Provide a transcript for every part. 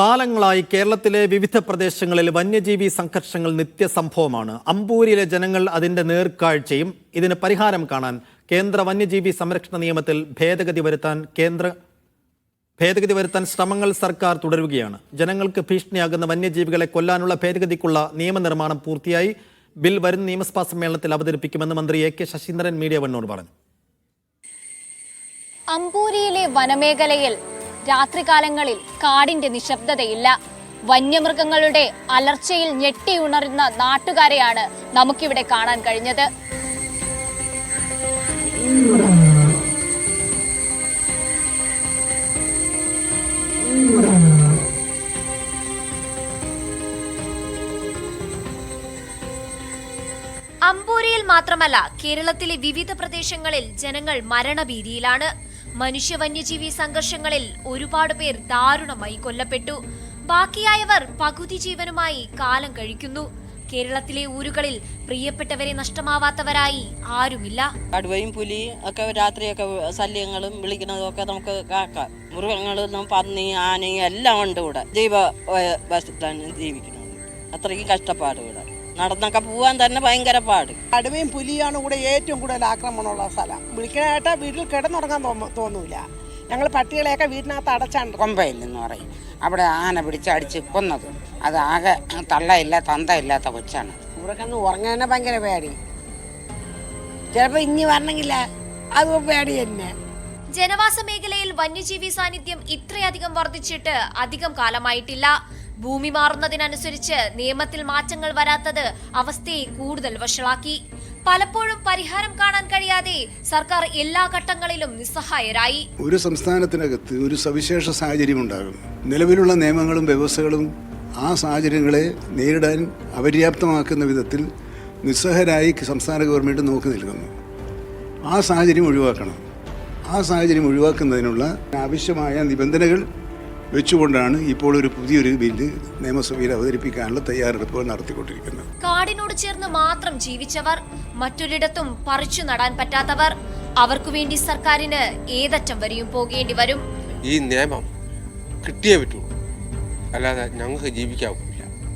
കാലങ്ങളായി കേരളത്തിലെ വിവിധ പ്രദേശങ്ങളിൽ വന്യജീവി സംഘർഷങ്ങൾ നിത്യസംഭവമാണ്. അമ്പൂരിയിലെ ജനങ്ങൾ അതിന്റെ നേർക്കാഴ്ചയും ഇതിന് പരിഹാരം കാണാൻ കേന്ദ്ര വന്യജീവി സംരക്ഷണ നിയമത്തിൽ ഭേദഗതി വരുത്താൻ കേന്ദ്ര ഭേദഗതി വരുത്താൻ ശ്രമങ്ങൾ സർക്കാർ തുടരുകയാണ്. ജനങ്ങൾക്ക് ഭീഷണിയാകുന്ന വന്യജീവികളെ കൊല്ലാനുള്ള ഭേദഗതിക്കുള്ള നിയമനിർമ്മാണം പൂർത്തിയായി. ബിൽ വരും നിയമസഭാ സമ്മേളനത്തിൽ അവതരിപ്പിക്കുമെന്ന് മന്ത്രി എ കെ ശശീന്ദ്രൻ മീഡിയ വണ്ണോട് പറഞ്ഞു. അമ്പൂരിയിലെ വനമേഖലയിൽ രാത്രികാലങ്ങളിൽ കാടിന്റെ നിശബ്ദതയില്ല. വന്യമൃഗങ്ങളുടെ അലർച്ചയിൽ ഞെട്ടിയുണരുന്ന നാട്ടുകാരെയാണ് നമുക്കിവിടെ കാണാൻ കഴിഞ്ഞത്. അമ്പൂരിയിൽ മാത്രമല്ല കേരളത്തിലെ വിവിധ പ്രദേശങ്ങളിൽ ജനങ്ങൾ മരണഭീതിയിലാണ്. മനുഷ്യ വന്യജീവി സംഘർഷങ്ങളിൽ ഒരുപാട് പേർ ദാരുണമായി കൊല്ലപ്പെട്ടു. ബാക്കിയായവർ പകുതി ജീവനുമായി കാലം കഴിക്കുന്നു. കേരളത്തിലെ ഊരുകളിൽ പ്രിയപ്പെട്ടവരെ നഷ്ടമാവാത്തവരായി ആരുമില്ല. കടുവയും പുലി ഒക്കെ രാത്രിയൊക്കെ ശല്യങ്ങളും വിളിക്കുന്നതും ഒക്കെ നമുക്ക് കാക്കാം മൃഗങ്ങളും പന്നി ആനയും എല്ലാം ഉണ്ട് ഇവിടെ. ജൈവ ജീവിക്കുന്നത്. അത്രയ്ക്ക് കഷ്ടപ്പാട് ഇവിടെ. നടന്നൊക്കെ പോവാൻ തന്നെ ഭയങ്കര പാട്. കടുവയും പുലിയാണ് കൂടെ ഏറ്റവും കൂടുതൽ ആക്രമണമുള്ള സ്ഥലം. വിളിക്കാനായിട്ട് വീട്ടിൽ കിടന്നുറങ്ങാൻ തോന്നു- തോന്നൂല. ഞങ്ങൾ പട്ടികളെയൊക്കെ വീട്ടിനകത്ത് അടച്ചാണ് കൊമ്പയിൽ എന്ന് പറയും. അവിടെ ആന പിടിച്ചടിച്ച് കൊന്നത്. അത് ആകെ തള്ളയില്ല തന്തയില്ലാത്ത കൊച്ചാണ്. ഇവിടെ കന്ന് ഉറങ്ങാൻ ഭയങ്കര പേടി. ചിലപ്പോ ഇനി വരണമെങ്കില്ല അത് പേടി തന്നെ. ജനവാസ മേഖലയിൽ വന്യജീവി സാന്നിധ്യം ഇത്രയധികം വർദ്ധിച്ചിട്ട് അധികം കാലമായിട്ടില്ല. ഭൂമി മാറുന്നതിനനുസരിച്ച് നിയമത്തിൽ മാറ്റങ്ങൾ വരാത്തത് അവസ്ഥയെ കൂടുതൽ വഷളാക്കി. പലപ്പോഴും പരിഹാരം കാണാൻ കഴിയാതെ സർക്കാർ എല്ലാ ഘട്ടങ്ങളിലും നിസ്സഹായരായി. ഒരു സംസ്ഥാനത്തിനകത്ത് ഒരു സവിശേഷ സാഹചര്യം ഉണ്ടാകും നിലവിലുള്ള നിയമങ്ങളും വ്യവസ്ഥകളും ആ സാഹചര്യങ്ങളെ നേരിടാൻ അപര്യാപ്തമാക്കുന്ന വിധത്തിൽ നിസ്സഹരായി സംസ്ഥാന ഗവൺമെന്റ് നോക്കി നിൽക്കുന്നു. ആ സാഹചര്യം ഒഴിവാക്കണം. ആ സാഹചര്യം ഒഴിവാക്കുന്നതിനുള്ള ആവശ്യമായ നിബന്ധനകൾ വെച്ചുകൊണ്ടാണ് ഇപ്പോൾ ഒരു പുതിയൊരു ബില്ല് നിയമസഭയിൽ അവതരിപ്പിക്കാനുള്ള തയ്യാറെടുപ്പുകൾ നടത്തിക്കൊണ്ടിരിക്കുന്നത്. കാടിനോട് ചേർന്ന് മാത്രം ജീവിച്ചവർ മറ്റൊരിടത്തും പറിച്ചു നടാൻ പറ്റാത്തവർ അവർക്കു വേണ്ടി സർക്കാരിന് ഏതറ്റം വരെയും പോകേണ്ടി വരും. ഈ നിയമം കിട്ടിയേ പറ്റുള്ളൂ. അല്ലാതെ ഞങ്ങൾക്ക് ജീവിക്കാവൂ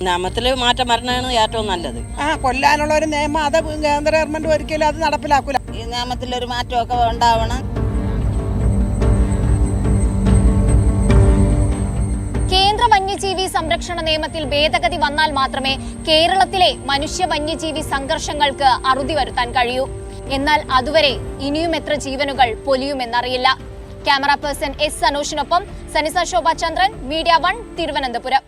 നാമത്തിൽ മാറ്റം വരണതാണ് ഏറ്റവും നല്ലത്. ആ കൊല്ലാനുള്ള ഒരു നിയമം അത് കേന്ദ്ര ഗവൺമെന്റ് ഒരിക്കലും അത് നടപ്പിലാക്കൂല. ഈ നിയമത്തിലൊരു മാറ്റമൊക്കെ ഉണ്ടാവണം. സംരക്ഷണ നിയമത്തിൽ ഭേദഗതി വന്നാൽ മാത്രമേ കേരളത്തിലെ മനുഷ്യ വന്യജീവി സംഘർഷങ്ങൾക്ക് അറുതി വരുത്താൻ കഴിയൂ. എന്നാൽ അതുവരെ ഇനിയും എത്ര ജീവനുകൾ പൊലിയുമെന്നറിയില്ല. ക്യാമറ പേഴ്സൺ എസ് സനോഷിനൊപ്പം സനിസ ശോഭാചന്ദ്രൻ മീഡിയ വൺ തിരുവനന്തപുരം.